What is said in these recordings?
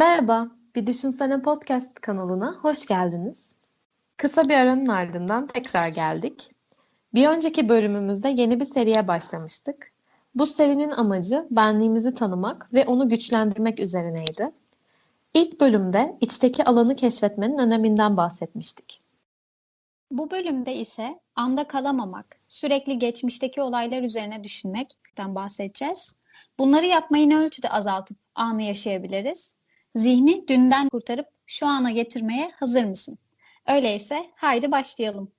Merhaba, Bir Düşünsene Podcast kanalına hoş geldiniz. Kısa bir aranın ardından tekrar geldik. Bir önceki bölümümüzde yeni bir seriye başlamıştık. Bu serinin amacı benliğimizi tanımak ve onu güçlendirmek üzerineydi. İlk bölümde içteki alanı keşfetmenin öneminden bahsetmiştik. Bu bölümde ise anda kalamamak, sürekli geçmişteki olaylar üzerine düşünmekten bahsedeceğiz. Bunları yapmayı ne ölçüde azaltıp anı yaşayabiliriz? Zihni dünden kurtarıp şu ana getirmeye hazır mısın? Öyleyse haydi başlayalım.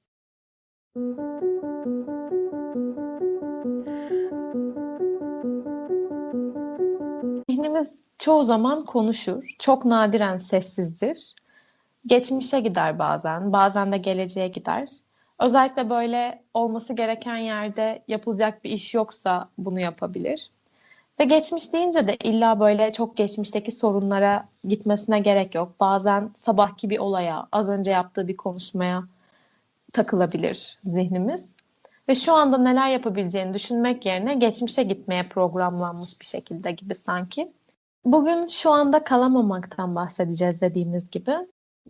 Zihnimiz çoğu zaman konuşur, çok nadiren sessizdir. Geçmişe gider bazen, bazen de geleceğe gider. Özellikle böyle olması gereken yerde yapılacak bir iş yoksa bunu yapabilir. Ve geçmiş deyince de illa böyle çok geçmişteki sorunlara gitmesine gerek yok. Bazen sabahki bir olaya, az önce yaptığı bir konuşmaya takılabilir zihnimiz. Ve şu anda neler yapabileceğini düşünmek yerine geçmişe gitmeye programlanmış bir şekilde gibi sanki. Bugün şu anda kalamamaktan bahsedeceğiz dediğimiz gibi.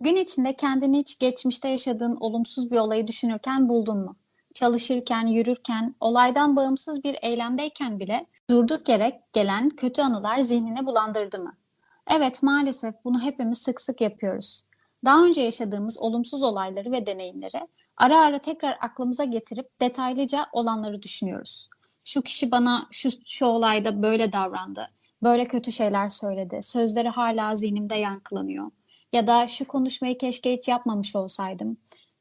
Gün içinde kendini hiç geçmişte yaşadığın olumsuz bir olayı düşünürken buldun mu? Çalışırken, yürürken, olaydan bağımsız bir eylemdeyken bile durduk yere gelen kötü anılar zihnine bulandırdı mı? Evet, maalesef bunu hepimiz sık sık yapıyoruz. Daha önce yaşadığımız olumsuz olayları ve deneyimleri ara ara tekrar aklımıza getirip detaylıca olanları düşünüyoruz. Şu kişi bana şu, şu olayda böyle davrandı, böyle kötü şeyler söyledi, sözleri hala zihnimde yankılanıyor. Ya da şu konuşmayı keşke hiç yapmamış olsaydım.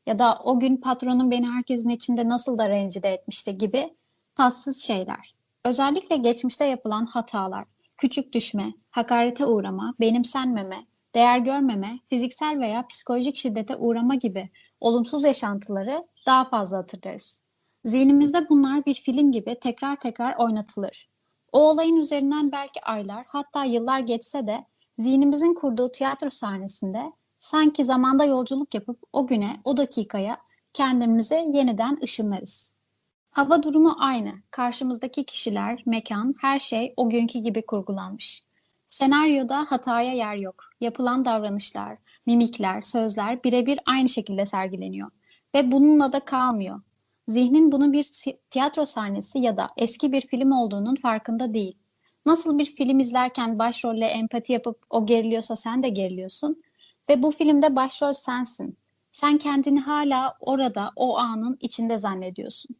Ya da o gün patronum beni herkesin içinde nasıl da rencide etmişti gibi tatsız şeyler. Özellikle geçmişte yapılan hatalar, küçük düşme, hakarete uğrama, benimsenmeme, değer görmeme, fiziksel veya psikolojik şiddete uğrama gibi olumsuz yaşantıları daha fazla hatırlarız. Zihnimizde bunlar bir film gibi tekrar tekrar oynatılır. O olayın üzerinden belki aylar hatta yıllar geçse de zihnimizin kurduğu tiyatro sahnesinde sanki zamanda yolculuk yapıp o güne, o dakikaya kendimizi yeniden ışınlarız. Hava durumu aynı. Karşımızdaki kişiler, mekan, her şey o günkü gibi kurgulanmış. Senaryoda hataya yer yok. Yapılan davranışlar, mimikler, sözler birebir aynı şekilde sergileniyor. Ve bununla da kalmıyor. Zihnin bunun bir tiyatro sahnesi ya da eski bir film olduğunun farkında değil. Nasıl bir film izlerken başrolle empati yapıp o geriliyorsa sen de geriliyorsun. Ve bu filmde başrol sensin. Sen kendini hala orada, o anın içinde zannediyorsun.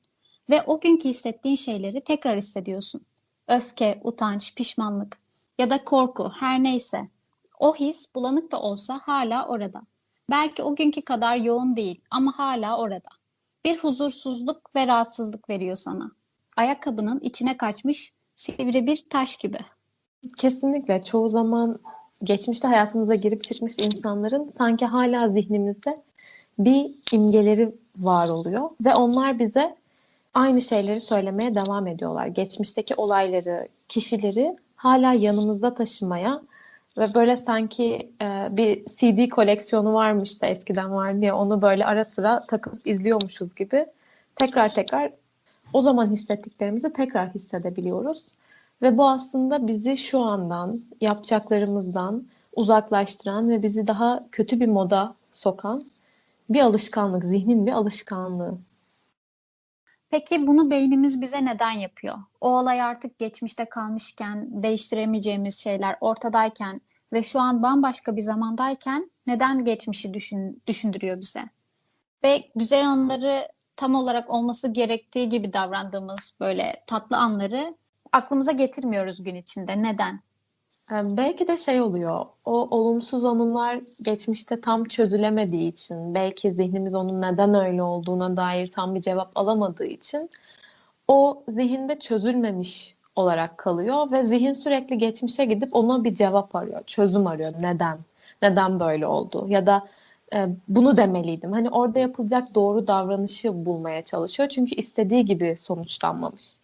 Ve o günkü hissettiğin şeyleri tekrar hissediyorsun. Öfke, utanç, pişmanlık ya da korku her neyse. O his bulanık da olsa hala orada. Belki o günkü kadar yoğun değil ama hala orada. Bir huzursuzluk ve rahatsızlık veriyor sana. Ayakkabının içine kaçmış sivri bir taş gibi. Kesinlikle çoğu zaman geçmişte hayatımıza girip çıkmış insanların sanki hala zihnimizde bir imgeleri var oluyor ve onlar bize aynı şeyleri söylemeye devam ediyorlar. Geçmişteki olayları, kişileri hala yanımızda taşımaya ve böyle sanki e, bir CD koleksiyonu varmış da eskiden var diye onu böyle ara sıra takıp izliyormuşuz gibi tekrar tekrar o zaman hissettiklerimizi tekrar hissedebiliyoruz. Ve bu aslında bizi şu andan, yapacaklarımızdan uzaklaştıran ve bizi daha kötü bir moda sokan bir alışkanlık, zihnin bir alışkanlığı. Peki bunu beynimiz bize neden yapıyor? O olay artık geçmişte kalmışken, değiştiremeyeceğimiz şeyler ortadayken ve şu an bambaşka bir zamandayken neden geçmişi düşün, düşündürüyor bize? Ve güzel anları tam olarak olması gerektiği gibi davrandığımız böyle tatlı anları aklımıza getirmiyoruz gün içinde. Neden? Belki de şey oluyor, o olumsuz anılar geçmişte tam çözülemediği için, belki zihnimiz onun neden öyle olduğuna dair tam bir cevap alamadığı için o zihinde çözülmemiş olarak kalıyor ve zihin sürekli geçmişe gidip ona bir cevap arıyor, çözüm arıyor. Neden? Neden böyle oldu? Ya da e, bunu demeliydim. Hani orada yapılacak doğru davranışı bulmaya çalışıyor. Çünkü istediği gibi sonuçlanmamış.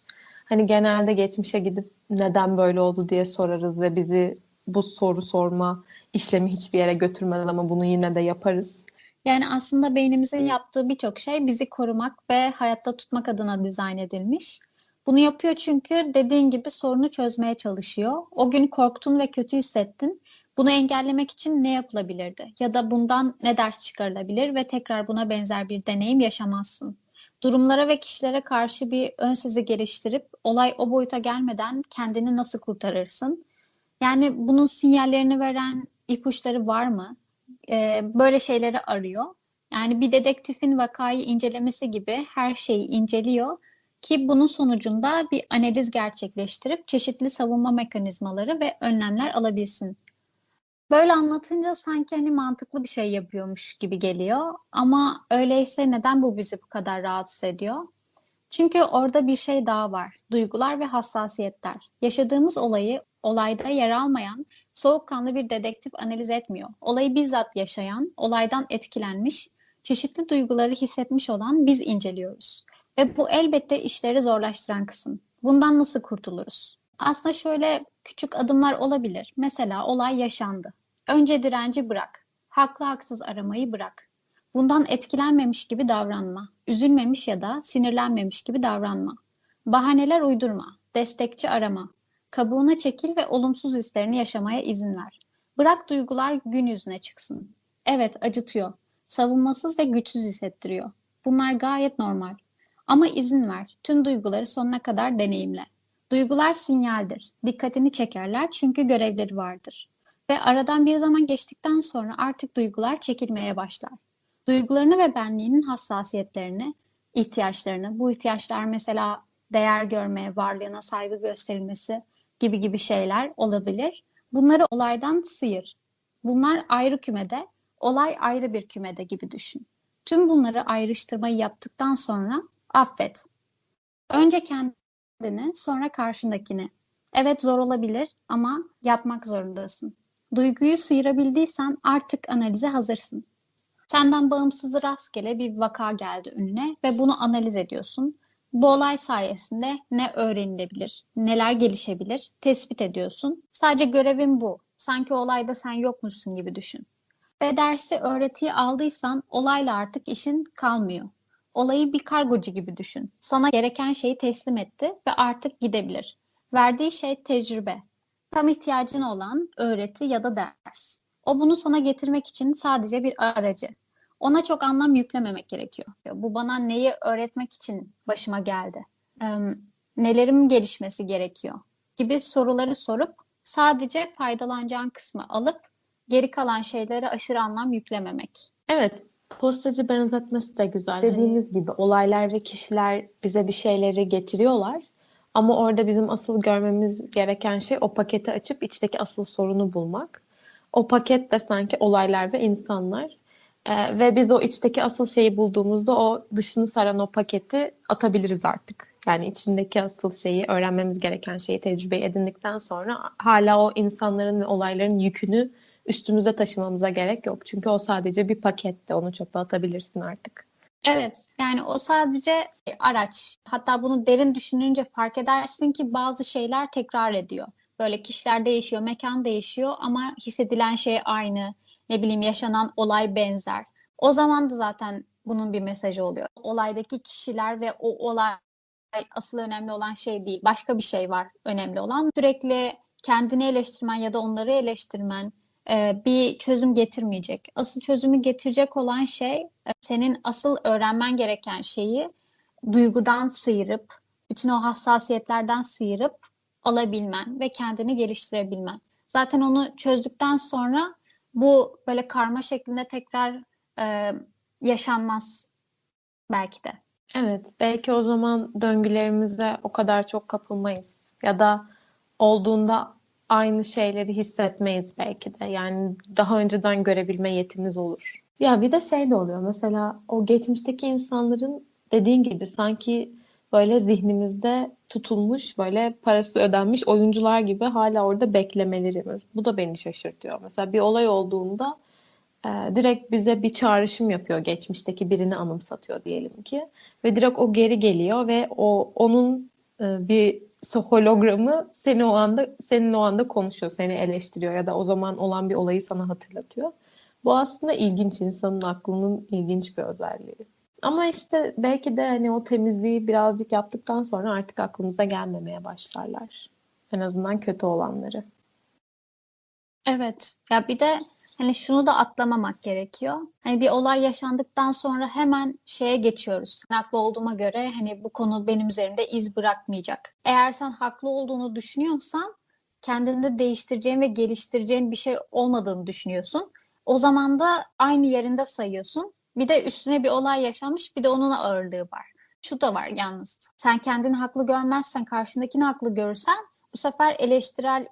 Hani genelde geçmişe gidip neden böyle oldu diye sorarız ve bizi bu soru sorma işlemi hiçbir yere götürmez ama bunu yine de yaparız. Yani aslında beynimizin yaptığı birçok şey bizi korumak ve hayatta tutmak adına dizayn edilmiş. Bunu yapıyor çünkü dediğin gibi sorunu çözmeye çalışıyor. O gün korktun ve kötü hissettin. Bunu engellemek için ne yapılabilirdi? Ya da bundan ne ders çıkarılabilir ve tekrar buna benzer bir deneyim yaşamazsın. Durumlara ve kişilere karşı bir ön sezi geliştirip olay o boyuta gelmeden kendini nasıl kurtarırsın? Yani bunun sinyallerini veren ipuçları var mı? Ee, böyle şeyleri arıyor. Yani bir dedektifin vakayı incelemesi gibi her şeyi inceliyor ki bunun sonucunda bir analiz gerçekleştirip çeşitli savunma mekanizmaları ve önlemler alabilsin. Böyle anlatınca sanki hani mantıklı bir şey yapıyormuş gibi geliyor ama öyleyse neden bu bizi bu kadar rahatsız ediyor? Çünkü orada bir şey daha var. Duygular ve hassasiyetler. Yaşadığımız olayı olayda yer almayan soğukkanlı bir dedektif analiz etmiyor. Olayı bizzat yaşayan, olaydan etkilenmiş, çeşitli duyguları hissetmiş olan biz inceliyoruz. Ve bu elbette işleri zorlaştıran kısım. Bundan nasıl kurtuluruz? Aslında şöyle küçük adımlar olabilir. Mesela olay yaşandı. Önce direnci bırak. Haklı haksız aramayı bırak. Bundan etkilenmemiş gibi davranma. Üzülmemiş ya da sinirlenmemiş gibi davranma. Bahaneler uydurma. Destekçi arama. Kabuğuna çekil ve olumsuz hislerini yaşamaya izin ver. Bırak duygular gün yüzüne çıksın. Evet acıtıyor. Savunmasız ve güçsüz hissettiriyor. Bunlar gayet normal. Ama izin ver. Tüm duyguları sonuna kadar deneyimle. Duygular sinyaldir. Dikkatini çekerler çünkü görevleri vardır. Ve aradan bir zaman geçtikten sonra artık duygular çekilmeye başlar. Duygularını ve benliğinin hassasiyetlerini, ihtiyaçlarını, bu ihtiyaçlar mesela değer görmeye, varlığına saygı gösterilmesi gibi gibi şeyler olabilir. Bunları olaydan sıyır. Bunlar ayrı kümede, olay ayrı bir kümede gibi düşün. Tüm bunları ayrıştırmayı yaptıktan sonra affet. Önce kendini, sonra karşındakini. Evet zor olabilir ama yapmak zorundasın. Duyguyu sıyırabildiysen artık analize hazırsın. Senden bağımsız rastgele bir vaka geldi önüne ve bunu analiz ediyorsun. Bu olay sayesinde ne öğrenilebilir, neler gelişebilir tespit ediyorsun. Sadece görevin bu. Sanki olayda sen yokmuşsun gibi düşün. Ve dersi öğretiyi aldıysan olayla artık işin kalmıyor. Olayı bir kargocu gibi düşün. Sana gereken şeyi teslim etti ve artık gidebilir. Verdiği şey tecrübe. Tam ihtiyacın olan öğreti ya da ders. O bunu sana getirmek için sadece bir aracı. Ona çok anlam yüklememek gerekiyor. Bu bana neyi öğretmek için başıma geldi? Ee, nelerim gelişmesi gerekiyor? Gibi soruları sorup sadece faydalanacağın kısmı alıp geri kalan şeylere aşırı anlam yüklememek. Evet, postacı benzetmesi de güzel. Dediğimiz gibi olaylar ve kişiler bize bir şeyleri getiriyorlar. Ama orada bizim asıl görmemiz gereken şey o paketi açıp içteki asıl sorunu bulmak. O paket de sanki olaylar ve insanlar. Ee, ve biz o içteki asıl şeyi bulduğumuzda o dışını saran o paketi atabiliriz artık. Yani içindeki asıl şeyi, öğrenmemiz gereken şeyi tecrübe edindikten sonra hala o insanların ve olayların yükünü üstümüze taşımamıza gerek yok. Çünkü o sadece bir pakette. Onu çöpe atabilirsin artık. Evet, yani o sadece araç. Hatta bunu derin düşününce fark edersin ki bazı şeyler tekrar ediyor. Böyle kişiler değişiyor, mekan değişiyor ama hissedilen şey aynı. Ne bileyim yaşanan olay benzer. O zaman da zaten bunun bir mesajı oluyor. Olaydaki kişiler ve o olay asıl önemli olan şey değil. Başka bir şey var önemli olan. Sürekli kendini eleştirmen ya da onları eleştirmen, e, bir çözüm getirmeyecek. Asıl çözümü getirecek olan şey e, senin asıl öğrenmen gereken şeyi duygudan sıyırıp, bütün o hassasiyetlerden sıyırıp alabilmen ve kendini geliştirebilmen. Zaten onu çözdükten sonra bu böyle karma şeklinde tekrar e, yaşanmaz belki de. Evet, belki o zaman döngülerimize o kadar çok kapılmayız. Ya da olduğunda aynı şeyleri hissetmeyiz belki de. Yani daha önceden görebilme yetimiz olur. Ya bir de şey de oluyor. Mesela o geçmişteki insanların dediğin gibi sanki böyle zihnimizde tutulmuş böyle parası ödenmiş oyuncular gibi hala orada beklemeleri. Bu da beni şaşırtıyor. Mesela bir olay olduğunda e, direkt bize bir çağrışım yapıyor geçmişteki birini anımsatıyor diyelim ki ve direkt o geri geliyor ve o onun bir hologramı seni o anda senin o anda konuşuyor, seni eleştiriyor ya da o zaman olan bir olayı sana hatırlatıyor. Bu aslında ilginç insanın aklının ilginç bir özelliği. Ama işte belki de hani o temizliği birazcık yaptıktan sonra artık aklımıza gelmemeye başlarlar. En azından kötü olanları. Evet. Ya bir de hani şunu da atlamamak gerekiyor. Hani bir olay yaşandıktan sonra hemen şeye geçiyoruz. Haklı olduğuma göre hani bu konu benim üzerimde iz bırakmayacak. Eğer sen haklı olduğunu düşünüyorsan kendinde değiştireceğin ve geliştireceğin bir şey olmadığını düşünüyorsun. O zaman da aynı yerinde sayıyorsun. Bir de üstüne bir olay yaşanmış, bir de onun ağırlığı var. Şu da var yalnız. Sen kendini haklı görmezsen, karşındakini haklı görürsen bu sefer eleştirel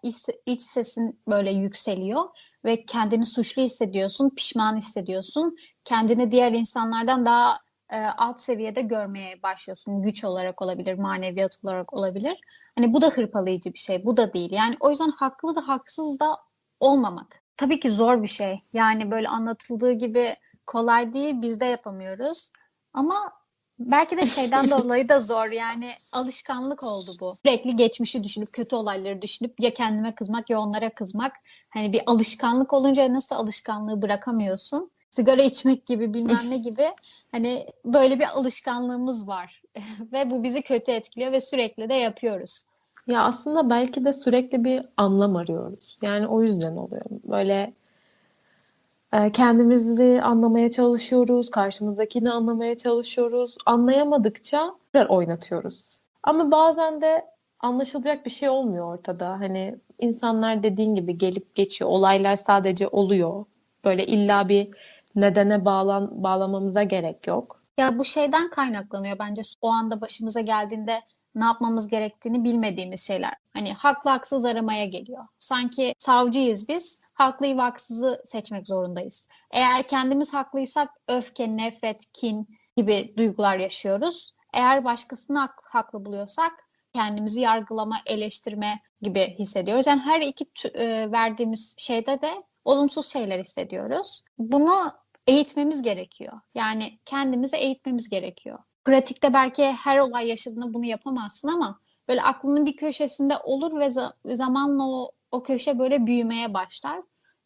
iç sesin böyle yükseliyor ve kendini suçlu hissediyorsun, pişman hissediyorsun. Kendini diğer insanlardan daha e, alt seviyede görmeye başlıyorsun. Güç olarak olabilir, maneviyat olarak olabilir. Hani bu da hırpalayıcı bir şey, bu da değil. Yani o yüzden haklı da haksız da olmamak. Tabii ki zor bir şey. Yani böyle anlatıldığı gibi kolay değil, biz de yapamıyoruz. Ama belki de şeyden dolayı da zor. Yani alışkanlık oldu bu. Sürekli geçmişi düşünüp, kötü olayları düşünüp ya kendime kızmak ya onlara kızmak. Hani bir alışkanlık olunca nasıl alışkanlığı bırakamıyorsun? Sigara içmek gibi bilmem ne gibi hani böyle bir alışkanlığımız var ve bu bizi kötü etkiliyor ve sürekli de yapıyoruz. Ya aslında belki de sürekli bir anlam arıyoruz. Yani o yüzden oluyor. Böyle kendimizi anlamaya çalışıyoruz, karşımızdakini anlamaya çalışıyoruz. Anlayamadıkça oynatıyoruz. Ama bazen de anlaşılacak bir şey olmuyor ortada. Hani insanlar dediğin gibi gelip geçiyor. Olaylar sadece oluyor. Böyle illa bir nedene bağlan bağlamamıza gerek yok. Ya bu şeyden kaynaklanıyor bence. O anda başımıza geldiğinde ne yapmamız gerektiğini bilmediğimiz şeyler. Hani haklı haksız aramaya geliyor. Sanki savcıyız biz. Haklıyı ve haksızı seçmek zorundayız. Eğer kendimiz haklıysak öfke, nefret, kin gibi duygular yaşıyoruz. Eğer başkasını hak- haklı buluyorsak kendimizi yargılama, eleştirme gibi hissediyoruz. Yani her iki e, verdiğimiz şeyde de olumsuz şeyler hissediyoruz. Bunu eğitmemiz gerekiyor. Yani kendimizi eğitmemiz gerekiyor. Pratikte belki her olay yaşadığında bunu yapamazsın ama böyle aklının bir köşesinde olur ve za- zamanla o, o köşe böyle büyümeye başlar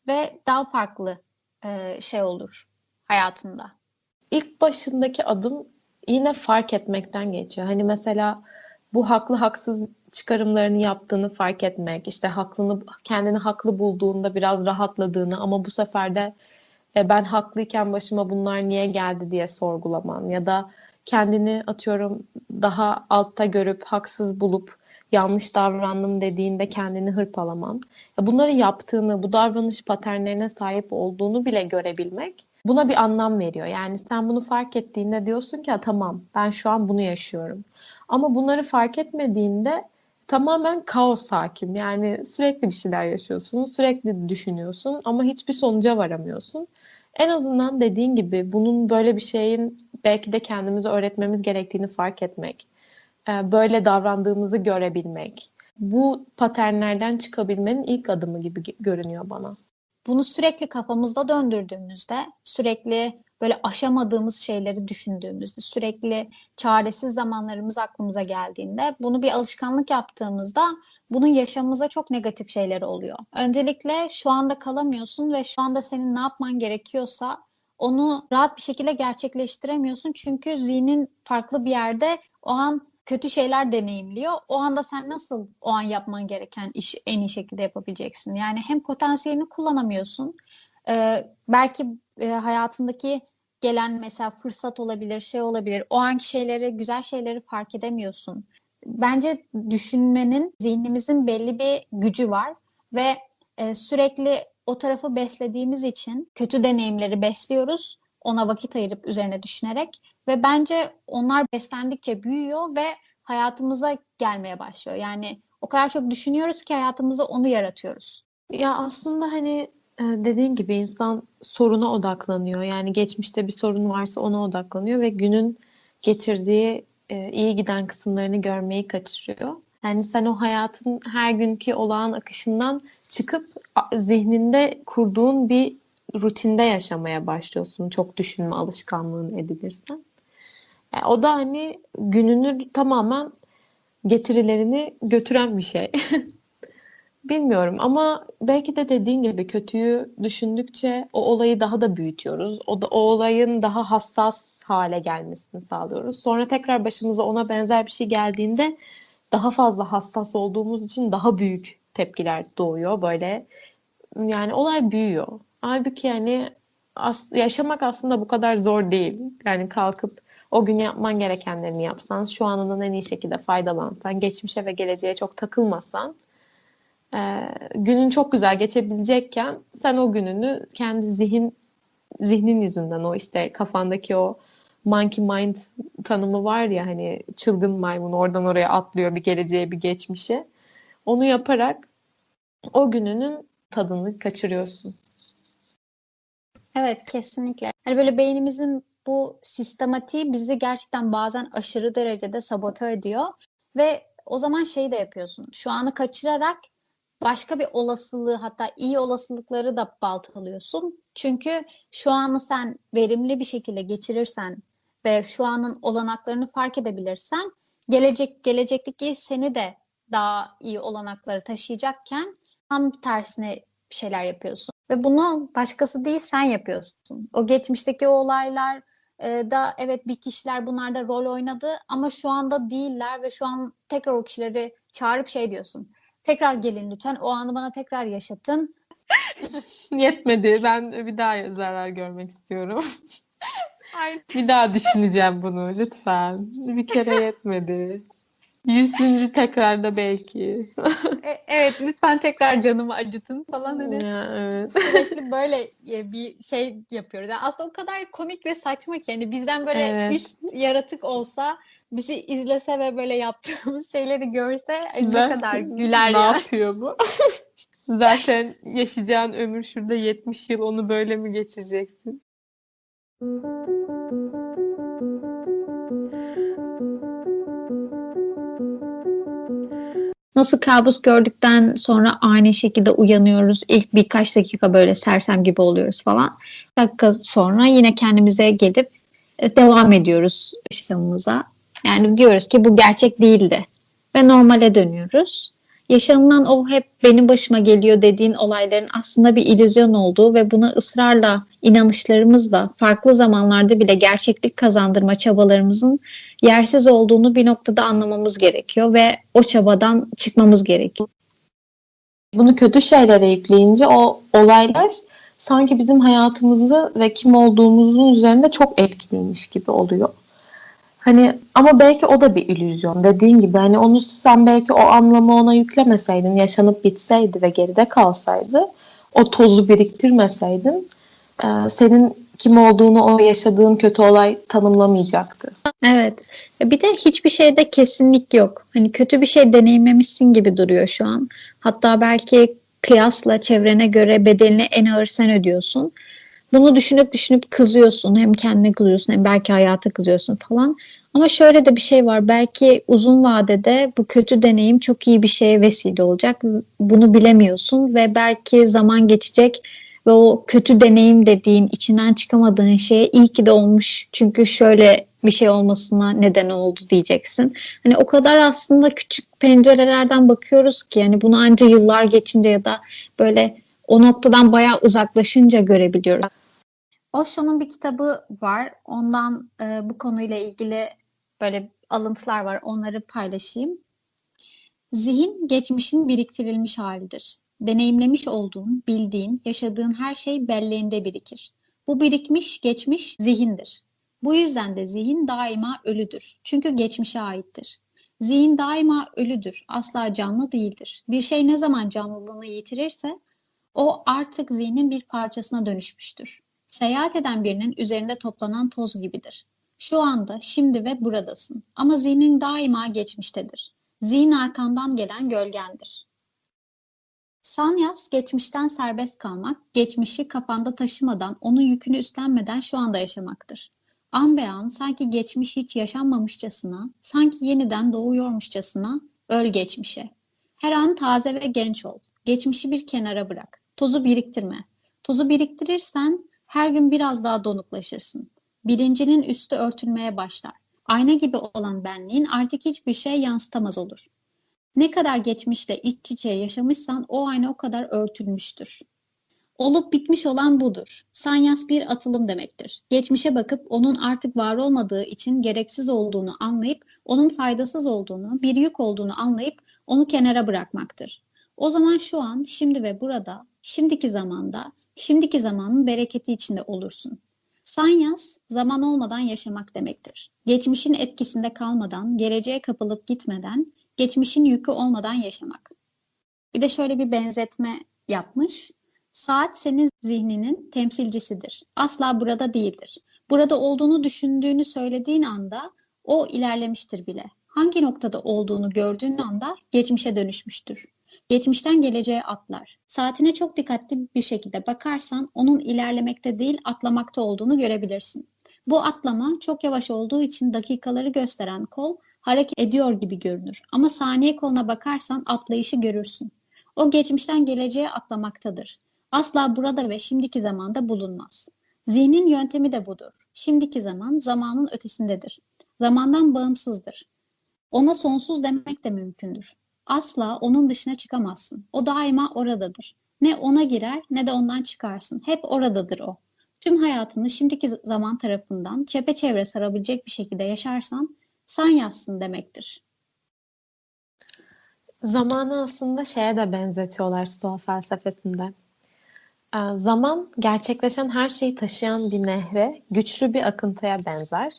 ve daha farklı e, şey olur hayatında. İlk başındaki adım yine fark etmekten geçiyor. Hani mesela bu haklı haksız çıkarımlarını yaptığını fark etmek, işte haklını kendini haklı bulduğunda biraz rahatladığını ama bu sefer de e, ben haklıyken başıma bunlar niye geldi diye sorgulaman ya da kendini atıyorum daha altta görüp haksız bulup yanlış davrandım dediğinde kendini hırpalaman. Bunları yaptığını, bu davranış paternlerine sahip olduğunu bile görebilmek buna bir anlam veriyor. Yani sen bunu fark ettiğinde diyorsun ki "Ha, tamam ben şu an bunu yaşıyorum. Ama bunları fark etmediğinde tamamen kaos hakim. Yani sürekli bir şeyler yaşıyorsun, sürekli düşünüyorsun ama hiçbir sonuca varamıyorsun. En azından dediğin gibi bunun böyle bir şeyin belki de kendimize öğretmemiz gerektiğini fark etmek, böyle davrandığımızı görebilmek, bu paternlerden çıkabilmenin ilk adımı gibi görünüyor bana. Bunu sürekli kafamızda döndürdüğümüzde, sürekli böyle aşamadığımız şeyleri düşündüğümüzde, sürekli çaresiz zamanlarımız aklımıza geldiğinde, bunu bir alışkanlık yaptığımızda bunun yaşamımıza çok negatif şeyleri oluyor. Öncelikle şu anda kalamıyorsun ve şu anda senin ne yapman gerekiyorsa onu rahat bir şekilde gerçekleştiremiyorsun. Çünkü zihnin farklı bir yerde o an kötü şeyler deneyimliyor. O anda sen nasıl o an yapman gereken işi en iyi şekilde yapabileceksin? Yani hem potansiyelini kullanamıyorsun. Ee, belki e, hayatındaki gelen mesela fırsat olabilir, şey olabilir. O anki şeyleri, güzel şeyleri fark edemiyorsun. Bence düşünmenin, zihnimizin belli bir gücü var ve e, sürekli o tarafı beslediğimiz için kötü deneyimleri besliyoruz. Ona vakit ayırıp üzerine düşünerek ve bence onlar beslendikçe büyüyor ve hayatımıza gelmeye başlıyor. Yani o kadar çok düşünüyoruz ki hayatımızda onu yaratıyoruz. Ya aslında hani e, dediğin gibi insan soruna odaklanıyor. Yani geçmişte bir sorun varsa ona odaklanıyor ve günün getirdiği e, iyi giden kısımlarını görmeyi kaçırıyor. Yani sen o hayatın her günkü olağan akışından çıkıp zihninde kurduğun bir rutinde yaşamaya başlıyorsun. Çok düşünme alışkanlığını edinirsen. E, o da hani gününü tamamen getirilerini götüren bir şey. Bilmiyorum ama belki de dediğin gibi kötüyü düşündükçe o olayı daha da büyütüyoruz. O da o olayın daha hassas hale gelmesini sağlıyoruz. Sonra tekrar başımıza ona benzer bir şey geldiğinde daha fazla hassas olduğumuz için daha büyük tepkiler doğuyor. Böyle yani olay büyüyor. Halbuki yani as- yaşamak aslında bu kadar zor değil. Yani kalkıp o gün yapman gerekenlerini yapsan, şu anından en iyi şekilde faydalansan, geçmişe ve geleceğe çok takılmasan, e, günün çok güzel geçebilecekken sen o gününü kendi zihin zihnin yüzünden o işte kafandaki o monkey mind tanımı var ya hani çılgın maymun oradan oraya atlıyor bir geleceğe bir geçmişe. Onu yaparak o gününün tadını kaçırıyorsun. Evet kesinlikle. Hani böyle beynimizin bu sistematiği bizi gerçekten bazen aşırı derecede sabote ediyor ve o zaman şey de yapıyorsun. Şu anı kaçırarak başka bir olasılığı hatta iyi olasılıkları da baltalıyorsun. Çünkü şu anı sen verimli bir şekilde geçirirsen ve şu anın olanaklarını fark edebilirsen gelecek gelecekteki seni de daha iyi olanakları taşıyacakken tam tersine bir şeyler yapıyorsun. Ve bunu başkası değil sen yapıyorsun. O geçmişteki o olaylar e, da evet bir kişiler bunlarda rol oynadı ama şu anda değiller ve şu an tekrar o kişileri çağırıp şey diyorsun. Tekrar gelin lütfen o anı bana tekrar yaşatın. Yetmedi. Ben bir daha zarar görmek istiyorum. Bir daha düşüneceğim bunu lütfen. Bir kere yetmedi. Yüzüncü tekrarda belki. E, evet lütfen tekrar canımı acıtın falan hani Ya, evet. sürekli böyle e, bir şey yapıyoruz. Yani aslında o kadar komik ve saçma ki hani bizden böyle Evet. üst yaratık olsa bizi izlese ve böyle yaptığımız şeyleri görse ay, ne Ben- kadar güler ne ya. yapıyor bu? Zaten yaşayacağın ömür şurada 70 yıl onu böyle mi geçireceksin? Nasıl kabus gördükten sonra aynı şekilde uyanıyoruz. İlk birkaç dakika böyle sersem gibi oluyoruz falan. Dakika sonra yine kendimize gelip e, devam ediyoruz yaşamımıza. Yani diyoruz ki bu gerçek değildi. Ve normale dönüyoruz. Yaşanılan o hep benim başıma geliyor dediğin olayların aslında bir illüzyon olduğu ve buna ısrarla, inanışlarımızla, farklı zamanlarda bile gerçeklik kazandırma çabalarımızın yersiz olduğunu bir noktada anlamamız gerekiyor ve o çabadan çıkmamız gerekiyor. Bunu kötü şeylere yükleyince o olaylar sanki bizim hayatımızı ve kim olduğumuzun üzerinde çok etkiliymiş gibi oluyor. Hani ama belki o da bir illüzyon. Dediğin gibi hani onu sen belki o anlamı ona yüklemeseydin, yaşanıp bitseydi ve geride kalsaydı, o tozu biriktirmeseydin, e, senin kim olduğunu o yaşadığın kötü olay tanımlamayacaktı. Evet. Bir de hiçbir şeyde kesinlik yok. Hani kötü bir şey deneyimlemişsin gibi duruyor şu an. Hatta belki kıyasla çevrene göre bedelini en ağır sen ödüyorsun. Bunu düşünüp düşünüp kızıyorsun. Hem kendine kızıyorsun hem belki hayata kızıyorsun falan. Ama şöyle de bir şey var. Belki uzun vadede bu kötü deneyim çok iyi bir şeye vesile olacak. Bunu bilemiyorsun ve belki zaman geçecek ve o kötü deneyim dediğin, içinden çıkamadığın şeye iyi ki de olmuş. Çünkü şöyle bir şey olmasına neden oldu diyeceksin. Hani o kadar aslında küçük pencerelerden bakıyoruz ki yani bunu anca yıllar geçince ya da böyle o noktadan bayağı uzaklaşınca görebiliyoruz. Osho'nun bir kitabı var. Ondan e, bu konuyla ilgili böyle alıntılar var. Onları paylaşayım. Zihin geçmişin biriktirilmiş halidir. Deneyimlemiş olduğun, bildiğin, yaşadığın her şey belleğinde birikir. Bu birikmiş geçmiş zihindir. Bu yüzden de zihin daima ölüdür. Çünkü geçmişe aittir. Zihin daima ölüdür, asla canlı değildir. Bir şey ne zaman canlılığını yitirirse o artık zihnin bir parçasına dönüşmüştür. Seyahat eden birinin üzerinde toplanan toz gibidir. Şu anda, şimdi ve buradasın. Ama zihnin daima geçmiştedir. Zihin arkandan gelen gölgendir. Sanyas, geçmişten serbest kalmak, geçmişi kafanda taşımadan, onun yükünü üstlenmeden şu anda yaşamaktır. An be an sanki geçmiş hiç yaşanmamışçasına, sanki yeniden doğuyormuşçasına öl geçmişe. Her an taze ve genç ol. Geçmişi bir kenara bırak. Tozu biriktirme. Tozu biriktirirsen her gün biraz daha donuklaşırsın. Bilincinin üstü örtülmeye başlar. Ayna gibi olan benliğin artık hiçbir şey yansıtamaz olur. Ne kadar geçmişle iç içe yaşamışsan o ayna o kadar örtülmüştür. Olup bitmiş olan budur. Sanyas bir atılım demektir. Geçmişe bakıp onun artık var olmadığı için gereksiz olduğunu anlayıp, onun faydasız olduğunu, bir yük olduğunu anlayıp onu kenara bırakmaktır. O zaman şu an, şimdi ve burada, şimdiki zamanda, şimdiki zamanın bereketi içinde olursun. Sanyas, zaman olmadan yaşamak demektir. Geçmişin etkisinde kalmadan, geleceğe kapılıp gitmeden, geçmişin yükü olmadan yaşamak. Bir de şöyle bir benzetme yapmış. Saat senin zihninin temsilcisidir. Asla burada değildir. Burada olduğunu düşündüğünü söylediğin anda o ilerlemiştir bile. Hangi noktada olduğunu gördüğün anda geçmişe dönüşmüştür. Geçmişten geleceğe atlar. Saatine çok dikkatli bir şekilde bakarsan onun ilerlemekte değil atlamakta olduğunu görebilirsin. Bu atlama çok yavaş olduğu için dakikaları gösteren kol hareket ediyor gibi görünür. Ama saniye koluna bakarsan atlayışı görürsün. O geçmişten geleceğe atlamaktadır. Asla burada ve şimdiki zamanda bulunmaz. Zihnin yöntemi de budur. Şimdiki zaman zamanın ötesindedir. Zamandan bağımsızdır. Ona sonsuz demek de mümkündür. Asla onun dışına çıkamazsın. O daima oradadır. Ne ona girer ne de ondan çıkarsın. Hep oradadır o. Tüm hayatını şimdiki zaman tarafından çepeçevre sarabilecek bir şekilde yaşarsan sen yazsın demektir. Zamanı aslında şeye de benzetiyorlar Stoa felsefesinde. Ee, Zaman gerçekleşen her şeyi taşıyan bir nehre, güçlü bir akıntıya benzer.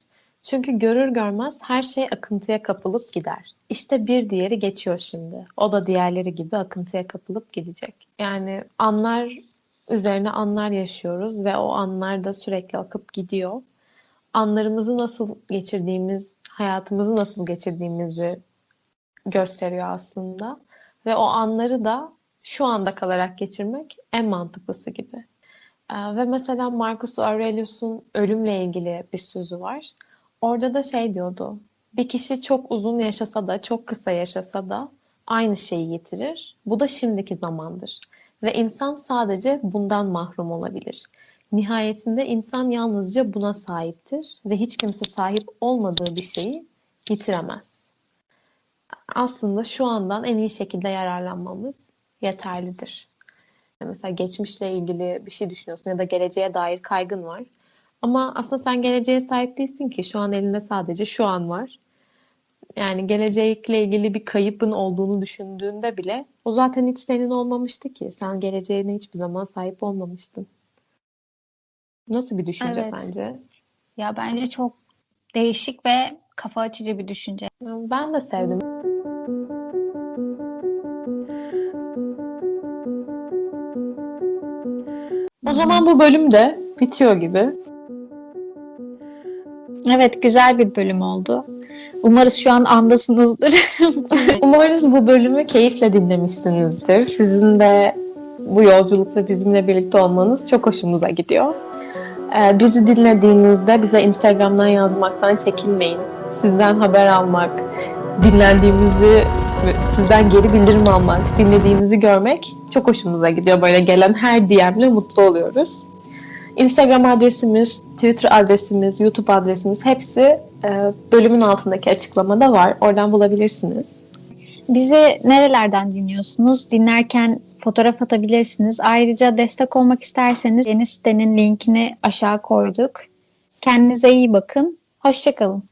Çünkü görür görmez her şey akıntıya kapılıp gider. İşte bir diğeri geçiyor şimdi. O da diğerleri gibi akıntıya kapılıp gidecek. Yani anlar üzerine anlar yaşıyoruz ve o anlar da sürekli akıp gidiyor. Anlarımızı nasıl geçirdiğimiz, hayatımızı nasıl geçirdiğimizi gösteriyor aslında. Ve o anları da şu anda kalarak geçirmek en mantıklısı gibi. Ee, ve mesela Marcus Aurelius'un ölümle ilgili bir sözü var. Orada da şey diyordu. Bir kişi çok uzun yaşasa da, çok kısa yaşasa da aynı şeyi yitirir. Bu da şimdiki zamandır. Ve insan sadece bundan mahrum olabilir. Nihayetinde insan yalnızca buna sahiptir ve hiç kimse sahip olmadığı bir şeyi yitiremez. Aslında şu andan en iyi şekilde yararlanmamız yeterlidir. Mesela geçmişle ilgili bir şey düşünüyorsun ya da geleceğe dair kaygın var. Ama aslında sen geleceğe sahip değilsin ki. Şu an elinde sadece şu an var. Yani gelecekle ilgili bir kayıpın olduğunu düşündüğünde bile o zaten hiç senin olmamıştı ki. Sen geleceğine hiçbir zaman sahip olmamıştın. Nasıl bir düşünce Evet. sence? Ya bence çok değişik ve kafa açıcı bir düşünce. Ben de sevdim. O zaman bu bölüm de bitiyor gibi. Evet, güzel bir bölüm oldu. Umarız şu an andasınızdır. Umarız bu bölümü keyifle dinlemişsinizdir. Sizin de bu yolculukta bizimle birlikte olmanız çok hoşumuza gidiyor. Ee, bizi dinlediğinizde bize Instagram'dan yazmaktan çekinmeyin. Sizden haber almak, dinlendiğimizi, sizden geri bildirim almak, dinlediğinizi görmek çok hoşumuza gidiyor. Böyle gelen her DM'le mutlu oluyoruz. Instagram adresimiz, Twitter adresimiz, YouTube adresimiz hepsi e, bölümün altındaki açıklamada var. Oradan bulabilirsiniz. Bizi nerelerden dinliyorsunuz? Dinlerken fotoğraf atabilirsiniz. Ayrıca destek olmak isterseniz yeni sitenin linkini aşağı koyduk. Kendinize iyi bakın. Hoşçakalın.